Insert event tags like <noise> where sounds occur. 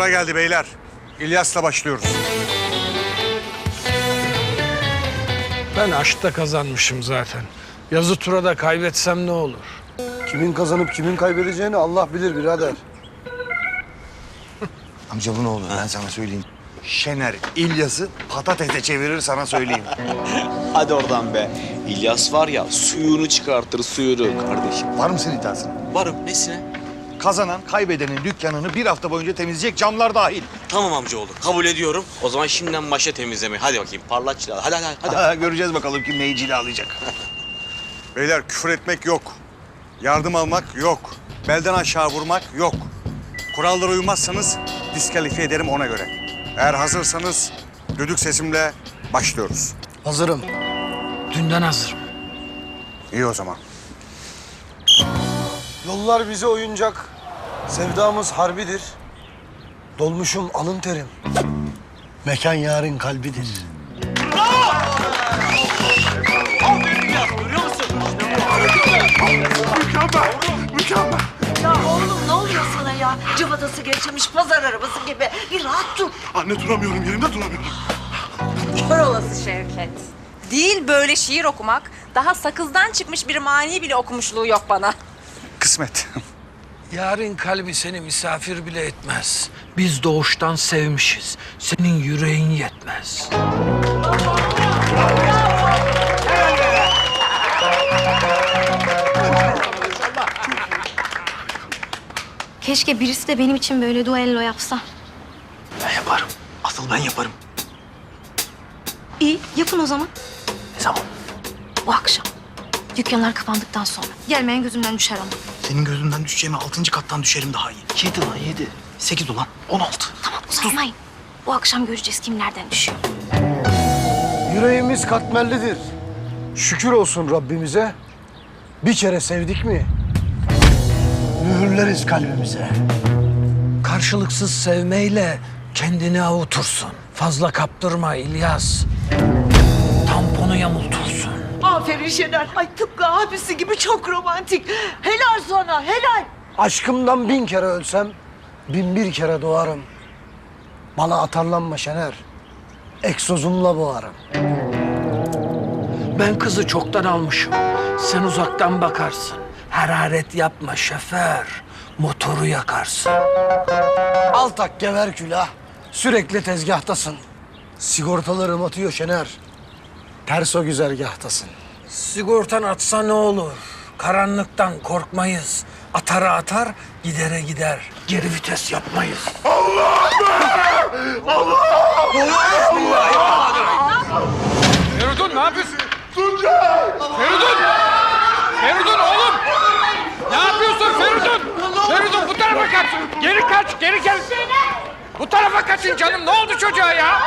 Tura geldi beyler. İlyas'la başlıyoruz. Ben aşkta kazanmışım zaten. Yazı turada kaybetsem ne olur? Kimin kazanıp kimin kaybedeceğini Allah bilir birader. <laughs> Amca bu ne olur ben sana söyleyeyim. Şener İlyas'ı patatese çevirir sana söyleyeyim. <laughs> Hadi oradan be. İlyas var ya suyunu çıkartır suyunu kardeşim. Var mısın iddiasın? Varım nesine? Kazanan kaybedenin dükkanını bir hafta boyunca temizleyecek camlar dahil. Tamam amcaoğlu kabul ediyorum. O zaman şimdiden başla temizlemeye. Hadi bakayım parlat çileği. Hadi hadi hadi. Ha, göreceğiz bakalım kim neyi cilalayacak. <laughs> Beyler küfür etmek yok. Yardım almak yok. Belden aşağı vurmak yok. Kurallara uymazsanız diskalifiye ederim ona göre. Eğer hazırsanız düdük sesimle başlıyoruz. Hazırım. Dünden hazırım. İyi o zaman. Yollar bize oyuncak. Sevdamız harbidir. Dolmuşum alın terim. Mekan yarın kalbidir. Ya oğlum ne oluyor sana ya? Cıvadası geçirmiş pazar arabası gibi. Bir rahat dur. Anne duramıyorum yerimde duramıyorum. Kör olası Şevket. Değil böyle şiir okumak. Daha sakızdan çıkmış bir mani bile okumuşluğu yok bana. Kısmet. <laughs> Yarın kalbi seni misafir bile etmez. Biz doğuştan sevmişiz. Senin yüreğin yetmez. Keşke birisi de benim için böyle duello yapsa. Ben yaparım. Asıl ben yaparım. İyi, yapın o zaman. Ne zaman? Bu akşam. Dükkanlar kapandıktan sonra. Gelmeyen gözümden düşer ama. Senin gözünden düşeceğime altıncı kattan düşerim daha iyi. Yedi lan yedi. Sekiz ulan. On altı. Tamam uzatmayın. Bu akşam göreceğiz kimlerden düşüyor. Yüreğimiz katmerlidir. Şükür olsun Rabbimize. Bir kere sevdik mi? Mühürleriz kalbimize. Karşılıksız sevmeyle kendini avutursun. Fazla kaptırma İlyas. Tamponu yamultursun. Aferin Şener. Ay tıpkı abisi gibi çok romantik. Helal sana helal. Aşkımdan bin kere ölsem, bin bir kere doğarım. Bana atarlanma Şener. Egzozumla boğarım. Ben kızı çoktan almışım. Sen uzaktan bakarsın. Hararet yapma şoför. Motoru yakarsın. Altak gever külah. Sürekli tezgahtasın. Sigortalarım atıyor Şener. Ters o güzergahtasın. Sigortan atsa ne olur? Karanlıktan korkmayız. Atara atar, gidere gider. Geri vites yapmayız. Feridun ne yapıyorsun? Feridun! Feridun oğlum! Ne yapıyorsun Feridun? Feridun bu tarafa kaç! Geri kaç, geri gel! Bu tarafa kaçın canım, ne oldu çocuğa ya?